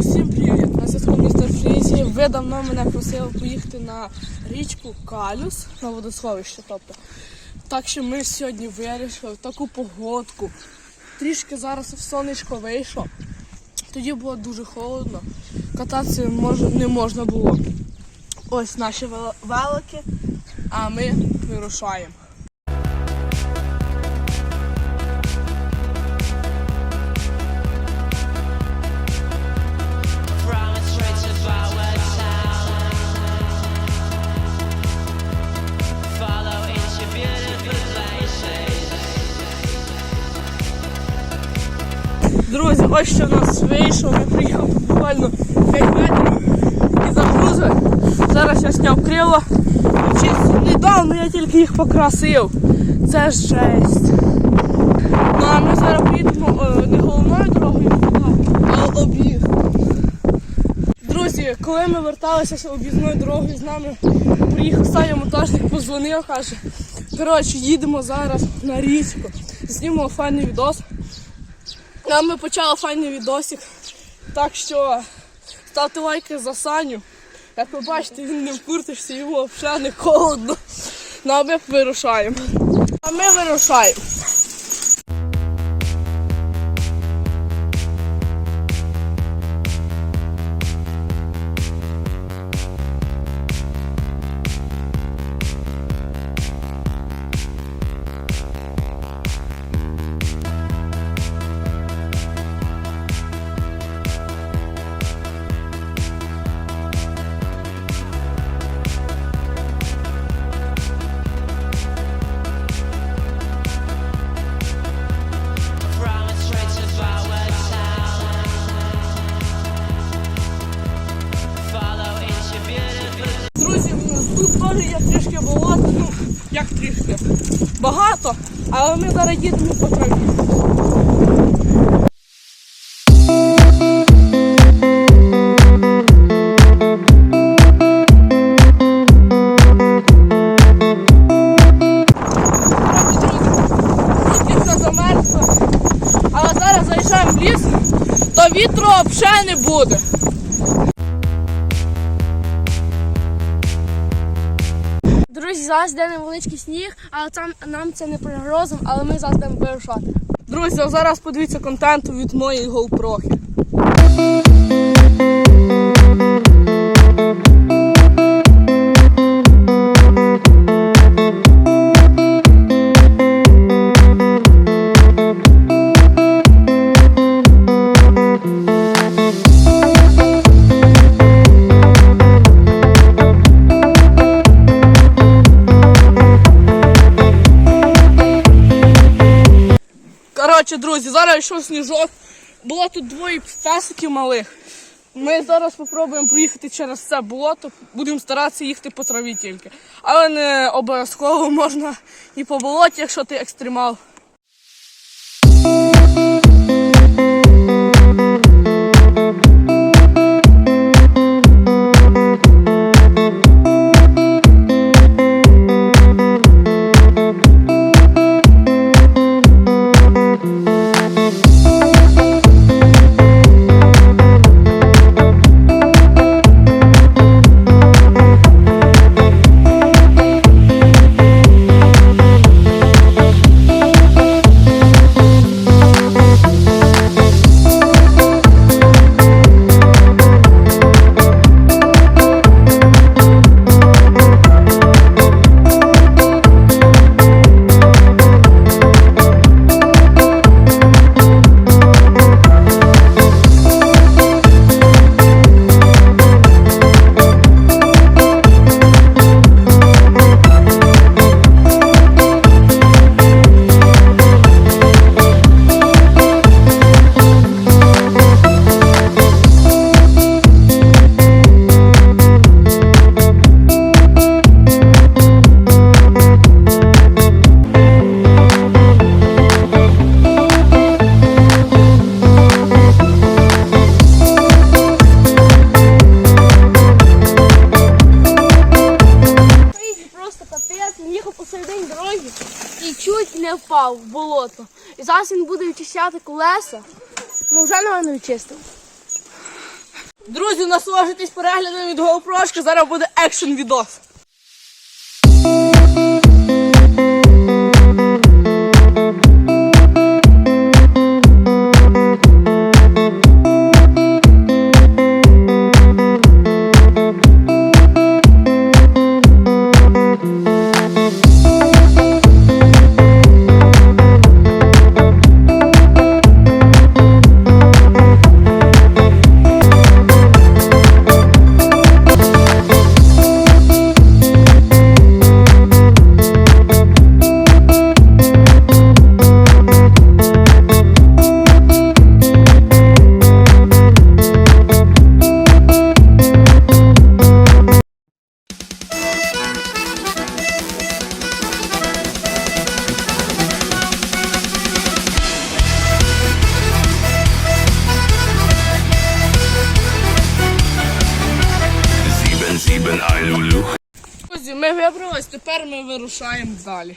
всім привіт! На зв'язку містер Фрізі. Ви давно мене просили поїхати на річку Калюс на водосховище. Тобто. Так що ми сьогодні вирішили таку погодку. Трішки зараз сонечко вийшло. Тоді було дуже холодно. Кататися мож, не можна було. Ось наші вел- велики, а ми вирушаємо. Ось що в нас вийшло. Ми приїхали буквально 5 метрів і загрузили. Зараз я зняв крила. Недавно я тільки їх покрасив. Це жесть. Ну а ми зараз поїдемо е, не головною дорогою, а об'їзд. Друзі, коли ми верталися з об'їзною дорогою з нами, приїхав Саня монтажник, позвонив, каже. Коротше, їдемо зараз на річку, знімемо файний відос. А ми почали файний відосик. Так що ставте лайки за Саню. Як ви бачите, він не в курточці, його взагалі не холодно. Ну а ми вирушаємо. А ми вирушаємо. Багато, але ми зараз їдемо по Друзі, зараз йде невеличкий сніг, але там нам це не прогрозом, але ми зараз будемо вирушати. Друзі, а зараз подивіться контент від моєї GoPro. Зараз йшов сніжок. Було тут двоє песиків малих. Ми зараз спробуємо проїхати через це болото, будемо старатися їхати по траві тільки. Але не обов'язково можна і по болоті, якщо ти екстремал. Впав в болото. І зараз він буде очищати колеса. Ну вже напевно очистив. Друзі, насолоджуйтесь переглядом від GoPro, зараз буде екшн відос. Вибрались, тепер ми вирушаємо далі.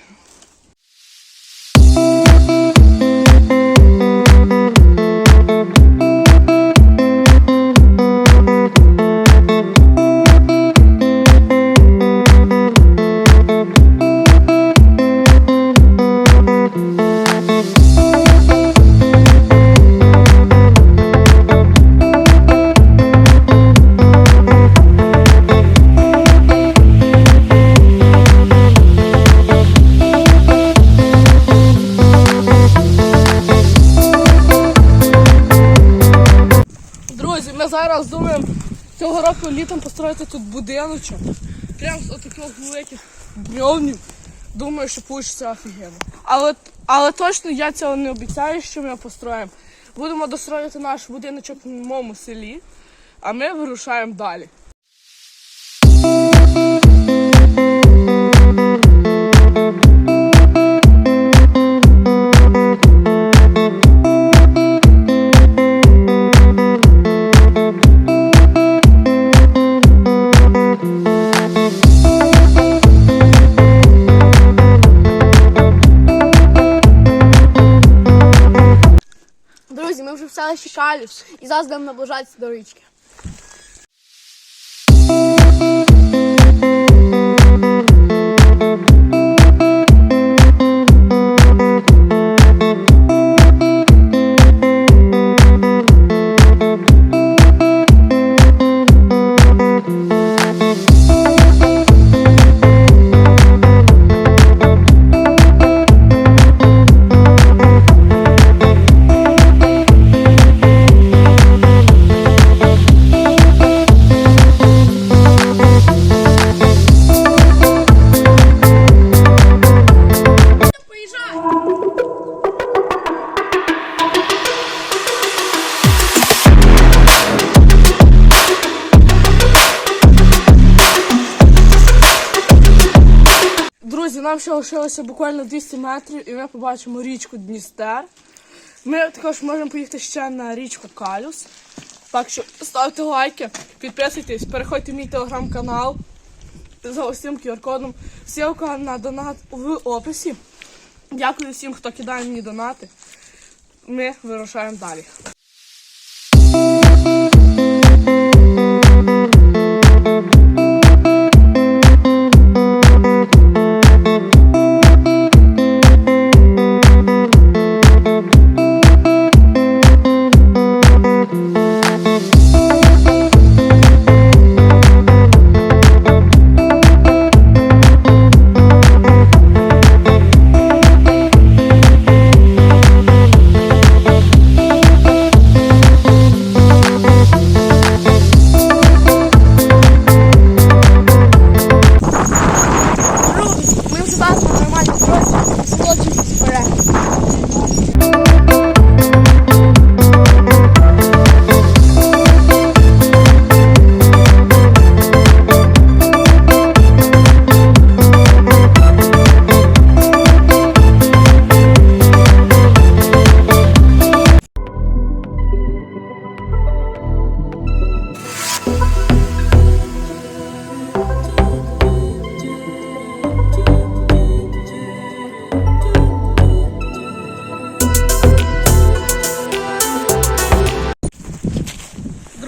Зараз думаємо цього року літом построїти тут будиночок. Прямо з отаких великих брьовнів. Думаю, що вийде офігенно. Але, але точно я цього не обіцяю, що ми построїмо. Будемо достроювати наш будиночок в моєму селі, а ми вирушаємо далі. Селищі Шалюс і зараз будемо наближатися до річки. Ще лишилося буквально 200 метрів і ми побачимо річку Дністер. Ми також можемо поїхати ще на річку Калюс. Так що ставте лайки, підписуйтесь, переходьте в мій телеграм-канал за ось QR-кодом. Ссылка на донат в описі. Дякую всім, хто кидає мені донати. Ми вирушаємо далі.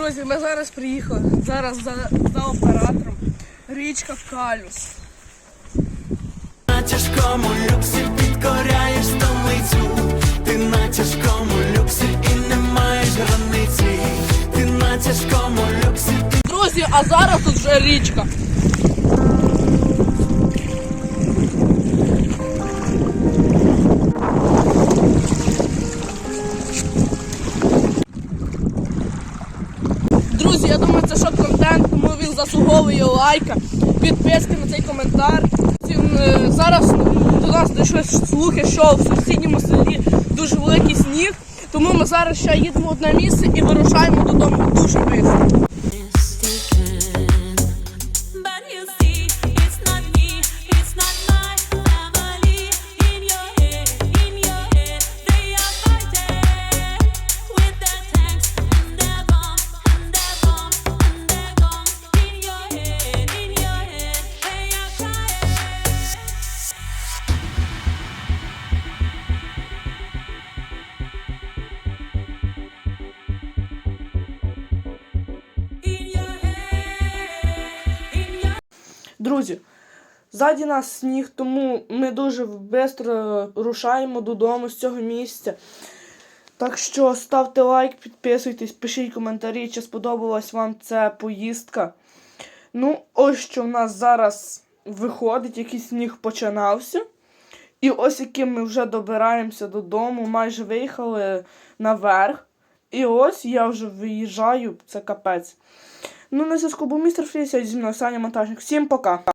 Друзі, ми зараз приїхали. Зараз за, за оператором. Річка Калюс. На тяжкому люксі підкоряєш столицю. Ти на тяжкому люксі і не маєш границі. Ти на тяжкому люксі. Друзі, а зараз тут вже річка. Лайка, підписки на цей коментар. Е, Зараз до нас дійшли слухи, що в сусідньому селі дуже великий сніг, тому ми зараз ще їдемо одне місце і вирушаємо додому дуже швидко. Друзі, ззаді нас сніг, тому ми дуже швидко рушаємо додому з цього місця. Так що ставте лайк, підписуйтесь, пишіть коментарі, чи сподобалась вам ця поїздка. Ну, ось що в нас зараз виходить, який сніг починався. І ось яким ми вже добираємося додому, майже виїхали наверх. І ось я вже виїжджаю, це капець. Ну, на зв'язку був містер Фрі, сьогодні зі мною Саня Монтажник. Всім пока!